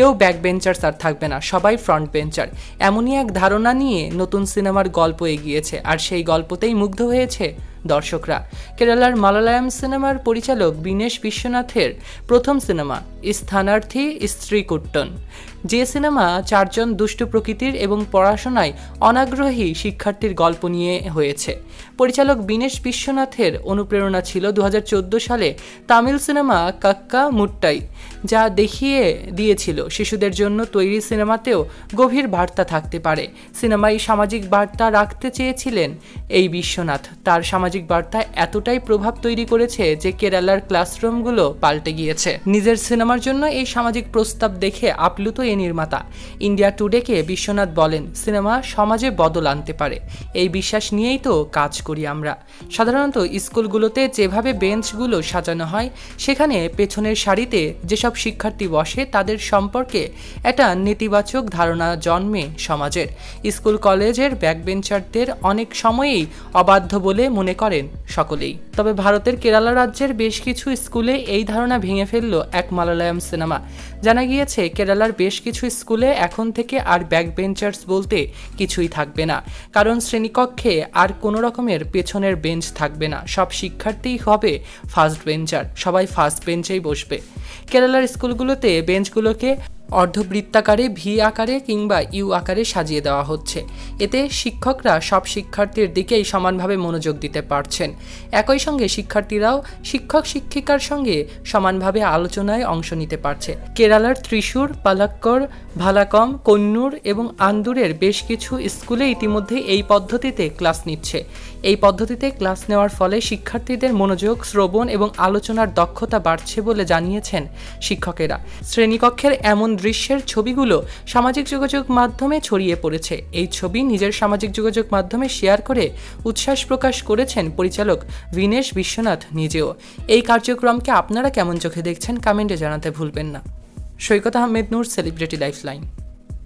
কেউ back benchers আর থাকবে না, সবাই ফ্রন্ট বেঞ্চার এমনই এক ধারণা নিয়ে নতুন সিনেমার গল্প এগিয়েছে, আর সেই গল্পতেই মুগ্ধ হয়েছে দর্শকরা। কেরালার মালায়ালাম সিনেমার পরিচালক বিনেশ বিশ্বনাথের প্রথম সিনেমা, স্থানার্থী স্ত্রী কুট্টন যে সিনেমা চারজন দুষ্টু প্রকৃতির এবং পড়াশোনায় অনাগ্রহী শিক্ষার্থীর গল্প নিয়ে হয়েছে। পরিচালক বিনেশ বিশ্বনাথের অনুপ্রেরণা ছিল দু হাজার চোদ্দ সালে তামিল সিনেমা কাক্কা মুট্টাই, যা দেখিয়ে দিয়েছিল শিশুদের জন্য তৈরি সিনেমাতেও গভীর বার্তা থাকতে পারে। সিনেমায় সামাজিক বার্তা রাখতে চেয়েছিলেন এই বিশ্বনাথ। তার সামাজিক বার্তা এতটাই প্রভাব তৈরি করেছে যে কেরালার ক্লাসরুমগুলো পাল্টে গিয়েছে। নিজের সিনেমার জন্য এই সামাজিক প্রস্তাব দেখে আপ্লুত এই নির্মাতা। ইন্ডিয়া টুডেকে বিশ্বনাথ বলেন, সিনেমা সমাজে বদল আনতে পারে। এই বিশ্বাস নিয়েই তো কাজ করি আমরা। সাধারণত স্কুলগুলোতে যেভাবে বেঞ্চগুলো সাজানো হয়, সেখানে পেছনের সারিতে যেসব শিক্ষার্থী বসে, তাদের সম্পর্কে একটা নেতিবাচক ধারণা জন্মে সমাজের। স্কুল কলেজের ব্যাকবেঞ্চারদের অনেক সময়েই অবাধ্য বলে মনে করেন সকলেই। তবে ভারতের কেরালা রাজ্যের বেশ কিছু স্কুলে এই ধারণা ভেঙে ফেলল এক মালায়ালাম সিনেমা। জানা গিয়েছে, কেরালার বেশ কিছু স্কুলে এখন থেকে আর ব্যাক বেঞ্চার্স বলতে কিছুই থাকবে না। কারণ শ্রেণীকক্ষে আর কোনো রকমের পেছনের বেঞ্চ থাকবে না। সব শিক্ষার্থীই হবে ফার্স্ট বেঞ্চার। সবাই ফার্স্ট বেঞ্চেই বসবে। কেরালার স্কুলগুলোতে বেঞ্চগুলোকে অর্ধবৃত্তাকারে ভি আকারে কিংবা ইউ আকারে সাজিয়ে দেওয়া হচ্ছে। এতে শিক্ষকরা সব শিক্ষার্থীর দিকেই সমানভাবে মনোযোগ দিতে পারছেন। একই সঙ্গে শিক্ষার্থীরাও শিক্ষক শিক্ষিকার সঙ্গে সমানভাবে আলোচনায় অংশ নিতে পারছে। কেরালার ত্রিশূর পালাক্কর ভালাকম, কন্নুর এবং আন্দুরের বেশ কিছু স্কুলে ইতিমধ্যে এই পদ্ধতিতে ক্লাস নিচ্ছে। এই পদ্ধতিতে ক্লাস নেওয়ার ফলে শিক্ষার্থীদের মনোযোগ, শ্রবণ এবং আলোচনার দক্ষতা বাড়ছে বলে জানিয়েছেন শিক্ষকেরা। শ্রেণীকক্ষের এমন দৃশ্যের ছবিগুলো সামাজিক যোগাযোগ মাধ্যমে ছড়িয়ে পড়েছে। এই ছবি নিজের সামাজিক যোগাযোগ মাধ্যমে শেয়ার করে উচ্ছ্বাস প্রকাশ করেছেন পরিচালক বিনেশ বিশ্বনাথ নিজেও। এই কার্যক্রমকে আপনারা কেমন চোখে দেখছেন কমেন্টে জানাতে ভুলবেন না। Saikat Ahmed Noor celebrity lifeline